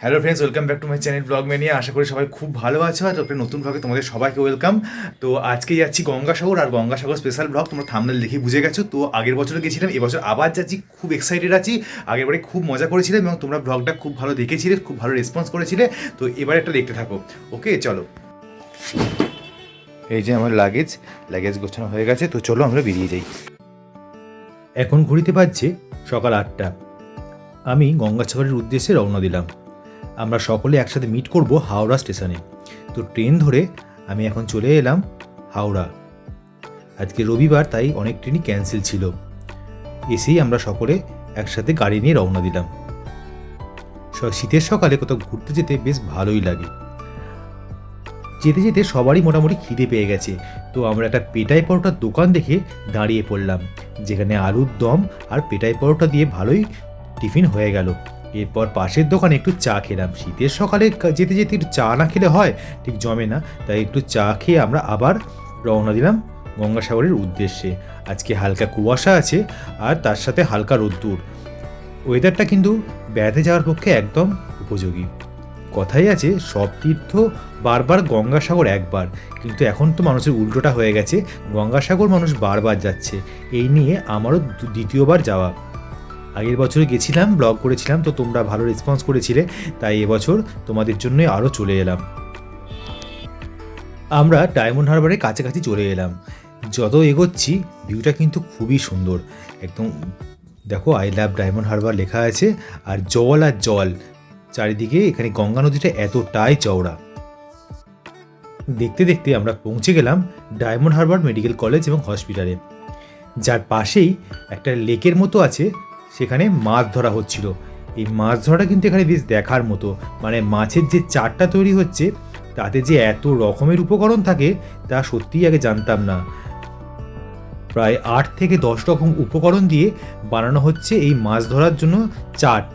Hello friends welcome back to my channel vlog mania আশা করি সবাই খুব ভালো আছো আর একটা নতুন ব্লগে তোমাদের সবাইকে ওয়েলকাম তো আজকে যাচ্ছি গঙ্গাসাগর আর গঙ্গাসাগর স্পেশাল ব্লগ তোমরা থামনেল দেখে বুঝে গেছো। তো আগের বছর গেছিলাম, এবছর আবার যাচ্ছি, খুব এক্সাইটেড আছি। আগের বারে খুব মজা করেছিলাম এবং তোমরা ব্লগটা খুব ভালো দেখেছিলে, খুব ভালো রেসপন্স করেছিলে। তো এবার একটা দেখতে থাকো। ওকে চলো। এই যে আমার লাগেজ লাগেজ গোছানো হয়ে গেছে, তো চলো আমরা বেরিয়ে যাই। এখন ঘুরিতে পারছে সকাল আটটা। আমি গঙ্গাসাগরের উদ্দেশ্যে রওনা দিলাম। আমরা সকলে একসাথে মিট করব হাওড়া স্টেশনে তো ট্রেন ধরে আমি এখন চলে এলাম হাওড়া। আজকে রবিবার, তাই অনেক ট্রেনই ক্যান্সেল ছিল। এসেই আমরা সকলে একসাথে গাড়ি নিয়ে রওনা দিলাম। শীতের সকালে কোথাও ঘুরতে যেতে বেশ ভালোই লাগে। যেতে যেতে সবারই মোটামুটি খিদে পেয়ে গেছে। তো আমরা একটা পেটাই পরোটার দোকান দেখে দাঁড়িয়ে পড়লাম। যেখানে আলুর দম আর পেটাই পরোটা দিয়ে ভালোই টিফিন হয়ে গেল। এরপর পাশের দোকানে একটু চা খেলাম। শীতের সকালে যেতে যেতে একটু চা না খেলে হয়, ঠিক জমে না। তাই একটু চা খেয়ে আমরা আবার রওনা দিলাম গঙ্গাসাগরের উদ্দেশ্যে। আজকে হালকা কুয়াশা আছে, আর তার সাথে হালকা রোদ্দুর। ওয়েদারটা কিন্তু বেড়াতে যাওয়ার পক্ষে একদম উপযোগী। কথাই আছে, সব তীর্থ বারবার গঙ্গাসাগর একবার। কিন্তু এখন তো মানুষের উল্টোটা হয়ে গেছে, গঙ্গাসাগর মানুষ বারবার যাচ্ছে। এই নিয়ে আমারও দ্বিতীয়বার যাওয়া। আগের বছরে গেছিলাম ব্লগ করেছিলাম, তো তোমরা ভালো রেসপন্স করেছিলে, তাই এবছর তোমাদের জন্য আরও চলে এলাম। আমরা ডায়মন্ড হারবারের কাছাকাছি চলে এলাম। যত এগোচ্ছি ভিউটা কিন্তু খুবই সুন্দর। একদম, দেখো আই লাভ ডায়মন্ড হারবার লেখা আছে, আর জল আর জল, চারিদিকে এখানে গঙ্গা নদীটা এতটাই চওড়া। দেখতে দেখতে আমরা পৌঁছে গেলাম ডায়মন্ড হারবার মেডিকেল কলেজ এবং হসপিটালে যার পাশেই একটা লেকের মতো আছে সেখানে মাছ ধরা হচ্ছিল। এই মাছ ধরাটা কিন্তু এখানে বেশ দেখার মতো। মানে মাছের যে চারটা তৈরি হচ্ছে, তাতে যে এত রকমের উপকরণ থাকে, তা সত্যিই আগে জানতাম না। প্রায় আট থেকে দশ রকম উপকরণ দিয়ে বানানো হচ্ছে এই মাছ ধরার জন্য চাট।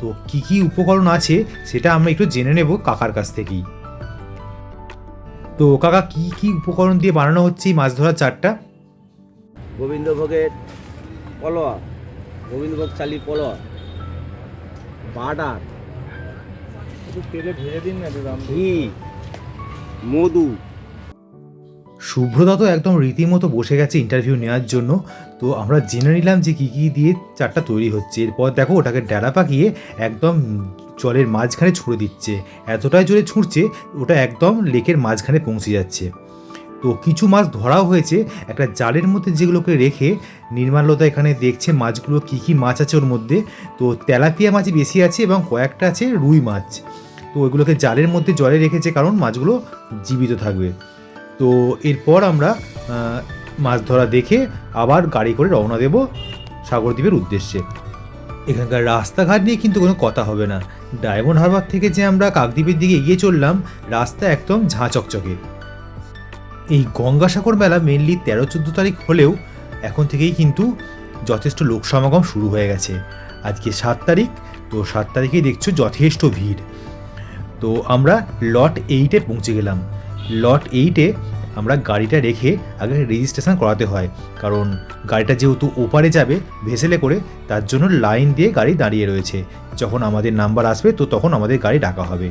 তো কি কি উপকরণ আছে, সেটা আমরা একটু জেনে নেব কাকার কাছ থেকেই। তো কাকা, কি কি উপকরণ দিয়ে বানানো হচ্ছে এই মাছ ধরার চাটটা? গোবিন্দভোগের পলোয়া। গোবিন্দভোগ চালির পলোয়া বাটার একটু তেলে ভেজে দিন না ঘি মধু। শুভ্রদা তো একদম রীতিমতো বসে গেছে ইন্টারভিউ নেওয়ার জন্য। তো আমরা জেনে নিলাম যে কী কী দিয়ে চারটা তৈরি হচ্ছে। এরপর দেখো ওটাকে ডেলা পাকিয়ে একদম জলের মাঝখানে ছুঁড়ে দিচ্ছে। এতটাই জোরে ছুঁড়ছে ওটা একদম লেকের মাঝখানে পৌঁছে যাচ্ছে। তো কিছু মাছ ধরাও হয়েছে। একটা জালের মধ্যে যেগুলোকে রেখে নির্মাল্যতা এখানে দেখছে মাছগুলো কী কী মাছ আছে ওর মধ্যে। তো তেলাপিয়া মাছ বেশি আছে এবং কয়েকটা আছে রুই মাছ। তো ওইগুলোকে জালের মধ্যে জলে রেখেছে কারণ মাছগুলো জীবিত থাকবে। তো এরপর আমরা মাছ ধরা দেখে আবার গাড়ি করে রওনা দেব সাগরদ্বীপের উদ্দেশ্যে। এখানকার রাস্তাঘাট নিয়ে কিন্তু কোনো কথা হবে না। ডায়মন্ড হারবার থেকে যে আমরা কাকদ্বীপের দিকে এগিয়ে চললাম, রাস্তা একদম ঝাঁ চকচকে। এই গঙ্গাসাগর মেলা মেনলি তেরো, চোদ্দ তারিখ হলেও এখন থেকেই কিন্তু যথেষ্ট লোক সমাগম শুরু হয়ে গেছে। আজকে সাত তারিখ, তো সাত তারিখেই দেখছ যথেষ্ট ভিড়। তো আমরা লট এইটে পৌঁছে গেলাম। লট এইটে আমরা গাড়িটা রেখে আগে রেজিস্ট্রেশন করাতে হয়। কারণ গাড়িটা যেহেতু ওপারে যাবে ভেসেলে করে, তার জন্য লাইন দিয়ে গাড়ি দাঁড়িয়ে রয়েছে। যখন আমাদের নাম্বার আসবে, তো তখন আমাদের গাড়ি ডাকা হবে।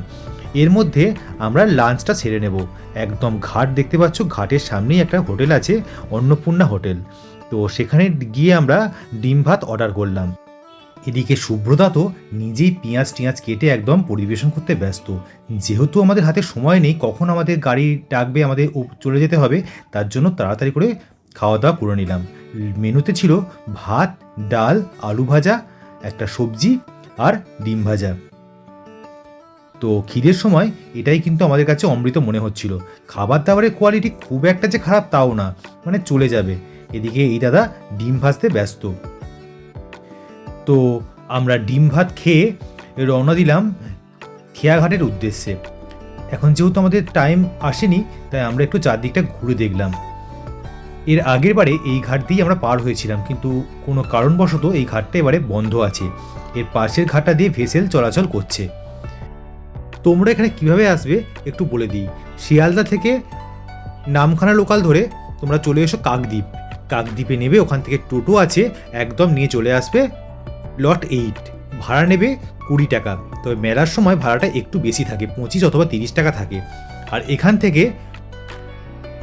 এর মধ্যে আমরা লাঞ্চটা সেরে নেব। একদম ঘাট দেখতে পাচ্ছ, ঘাটের সামনেই একটা হোটেল আছে, অন্নপূর্ণা হোটেল। তো সেখানে গিয়ে আমরা ডিম ভাত অর্ডার করলাম। এদিকে সুব্রতা তো নিজেই পেঁয়াজ টিয়াজ কেটে একদম পরিবেশন করতে ব্যস্ত। যেহেতু আমাদের হাতে সময় নেই, কখন আমাদের গাড়ি ডাকবে, আমাদের চলে যেতে হবে, তার জন্য তাড়াতাড়ি করে খাওয়া দাওয়া করে নিলাম। মেনুতে ছিল ভাত, ডাল, আলু ভাজা, একটা সবজি আর ডিম ভাজা। তো খিদের সময় এটাই কিন্তু আমাদের কাছে অমৃত মনে হচ্ছিল। খাবার দাবারের কোয়ালিটি খুব একটা যে খারাপ তাও না মানে চলে যাবে। এদিকে এই দাদা ডিম ভাজতে ব্যস্ত। তো আমরা ডিম ভাত খেয়ে রওনা দিলাম খেয়াঘাটের উদ্দেশ্যে। এখন যেহেতু আমাদের টাইম আসেনি, তাই আমরা একটু চারদিকটা ঘুরে দেখলাম। এর আগের বারে এই ঘাট দিয়েই আমরা পার হয়েছিলাম, কিন্তু কোনো কারণবশত এই ঘাটটা এবারে বন্ধ আছে। এর পাশের ঘাটটা দিয়ে ভেসেল চলাচল করছে। তোমরা এখানে কীভাবে আসবে একটু বলে দিই। শিয়ালদা থেকে নামখানা লোকাল ধরে তোমরা চলে এসো কাকদ্বীপ। কাকদ্বীপে নেবে, ওখান থেকে টোটো আছে, একদম নিয়ে চলে আসবে লট এইট। ভাড়া নেবে কুড়ি টাকা। তবে মেলার সময় ভাড়াটা একটু বেশি থাকে, পঁচিশ অথবা তিরিশ টাকা থাকে। আর এখান থেকে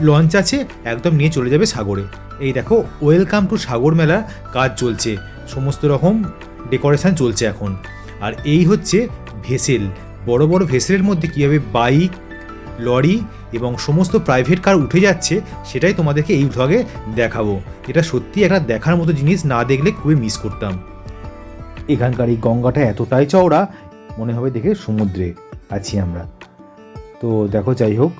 লঞ্চ আছে, একদম নিয়ে চলে যাবে সাগরে। এই দেখো, ওয়েলকাম টু সাগর মেলার কাজ চলছে। সমস্ত রকম ডেকোরেশন চলছে এখন। আর এই হচ্ছে ভেসেল। বড় বড় ভেসেলের মধ্যে কীভাবে বাইক, লরি এবং সমস্ত প্রাইভেট কার উঠে যাচ্ছে, সেটাই তোমাদেরকে এই ভ্লগে দেখাবো। এটা সত্যি একটা দেখার মতো জিনিস, না দেখলে খুবই মিস করতাম। এখানকার এই গঙ্গাটা এতটাই চওড়া, মনে হবে দেখে সমুদ্রে আছি আমরা। তো দেখো, যাই হোক,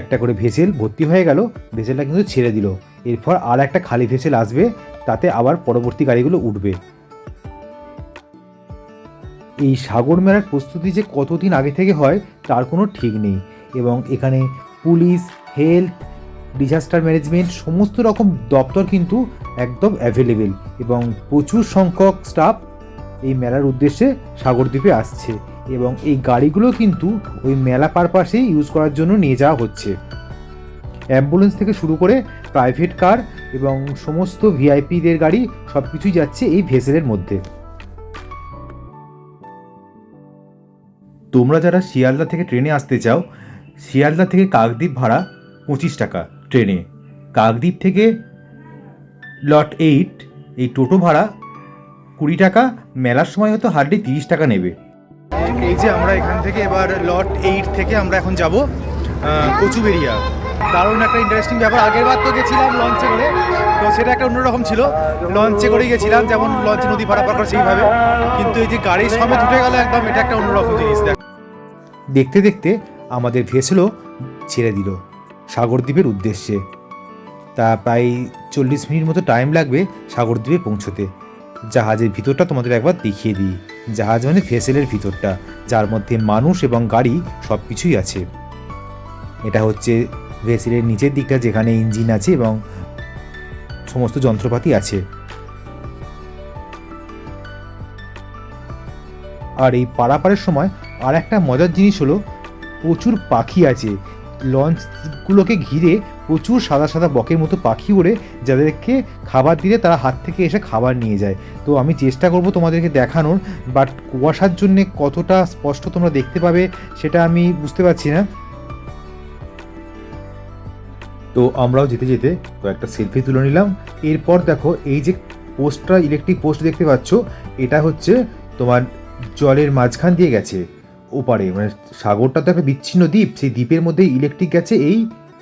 একটা করে ভেসেল ভর্তি হয়ে গেল, ভেসেলটা কিন্তু ছেড়ে দিল। এরপর আর একটা খালি ভেসেল আসবে, তাতে আবার পরবর্তী গাড়িগুলো উঠবে। এই সাগর মেলার প্রস্তুতি যে কতদিন আগে থেকে হয়, তার কোনো ঠিক নেই। এবং এখানে পুলিশ, হেলথ, ডিজাস্টার ম্যানেজমেন্ট সমস্ত রকম দপ্তর কিন্তু একদম অ্যাভেলেবেল এবং প্রচুর সংখ্যক স্টাফ এই মেলার উদ্দেশ্যে সাগরদ্বীপে আসছে এবং এই গাড়িগুলো কিন্তু ওই মেলা পারপাসেই ইউজ করার জন্য নিয়ে যাওয়া হচ্ছে। অ্যাম্বুলেন্স থেকে শুরু করে প্রাইভেট কার এবং সমস্ত ভিআইপিদের গাড়ি সব কিছুই যাচ্ছে এই ভেসেলের মধ্যে। তোমরা যারা শিয়ালদা থেকে ট্রেনে আসতে চাও, শিয়ালদা থেকে কাকদ্বীপ ভাড়া পঁচিশ টাকা ট্রেনে। কাকদ্বীপ থেকে লট এইট, এই টোটো ভাড়া কুড়ি টাকা, মেলার সময় হয়তো হার্ডলি তিরিশ টাকা নেবে। এই যে আমরা এখান থেকে এবার লট এইট থেকে আমরা এখন যাব কচুবেরিয়া দারুণ একটা ইন্টারেস্টিং ব্যাপার। আগের বার তো গেছিলাম লঞ্চে করে, তো সেটা একটা অন্যরকম ছিল। লঞ্চে করেই গেছিলাম, যেমন লঞ্চে নদী পারাপার করে সেইভাবে। কিন্তু এই যে গাড়ির সমেত উঠে গেল একদম, এটা একটা অন্যরকম জিনিস, দেখ। দেখতে দেখতে আমাদের ভেসেলও ছেড়ে দিল সাগরদ্বীপের উদ্দেশ্যে। তা প্রায় চল্লিশ মিনিট মতো টাইম লাগবে সাগরদ্বীপে পৌঁছতে। জাহাজের ভিতরটা তোমাদের একবার দেখিয়ে দিই। জাহাজ মানে ভেসেলের ভিতরটা, যার মধ্যে মানুষ এবং গাড়ি সব কিছুই আছে। এটা হচ্ছে ভেসেলের নিচের দিকটা যেখানে ইঞ্জিন আছে এবং সমস্ত যন্ত্রপাতি আছে। আর এই পারাপারের সময় আর একটা মজার জিনিস হলো, প্রচুর পাখি আছে। লঞ্চগুলোকে ঘিরে প্রচুর সাদা সাদা বকের মতো পাখি ওড়ে, যাদেরকে খাবার দিলে তারা হাত থেকে এসে খাবার নিয়ে যায়। তো আমি চেষ্টা করব তোমাদেরকে দেখানোর বাট কুয়াশার জন্যে কতটা স্পষ্ট তোমরা দেখতে পাবে সেটা আমি বুঝতে পারছি না। তো আমরাও যেতে যেতে কয়েকটা সেলফি তুলে নিলাম। এরপর দেখো, এই যে পোস্টটা ইলেকট্রিক পোস্ট দেখতে পাচ্ছ, এটা হচ্ছে তোমার জলের মাঝখান দিয়ে গেছে। ওপারে মানে সাগরটা তো একটা বিচ্ছিন্ন দ্বীপ, সেই দ্বীপের মধ্যে ইলেকট্রিক গেছে এই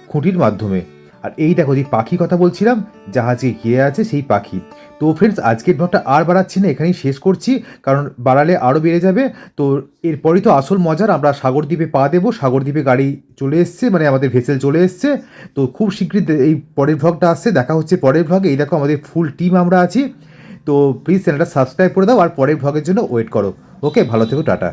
খুঁটির মাধ্যমে। আর এই দেখো যে পাখি কথা বলছিলাম, জাহাজে ঘিরে আছে সেই পাখি। তো ফ্রেন্ডস আজকের ব্লগটা আর বাড়াচ্ছি না, এখানেই শেষ করছি, কারণ বাড়ালে আরও বেড়ে যাবে। তো এরপরই তো আসল মজার, আমরা সাগরদ্বীপে পা দেবো, সাগরদ্বীপে গাড়ি চলে এসছে মানে আমাদের ভেসেল চলে এসছে। তো খুব শীঘ্রই এই পরের ভ্লগটা আসছে, দেখা হচ্ছে পরের ভ্লগে এই দেখো আমাদের ফুল টিম আমরা আছি। তো প্লিজ চ্যানেলটা সাবস্ক্রাইব করে দাও, আর পরের ভ্লগের জন্য ওয়েট করো। ওকে ভালো থেকো, টাটা।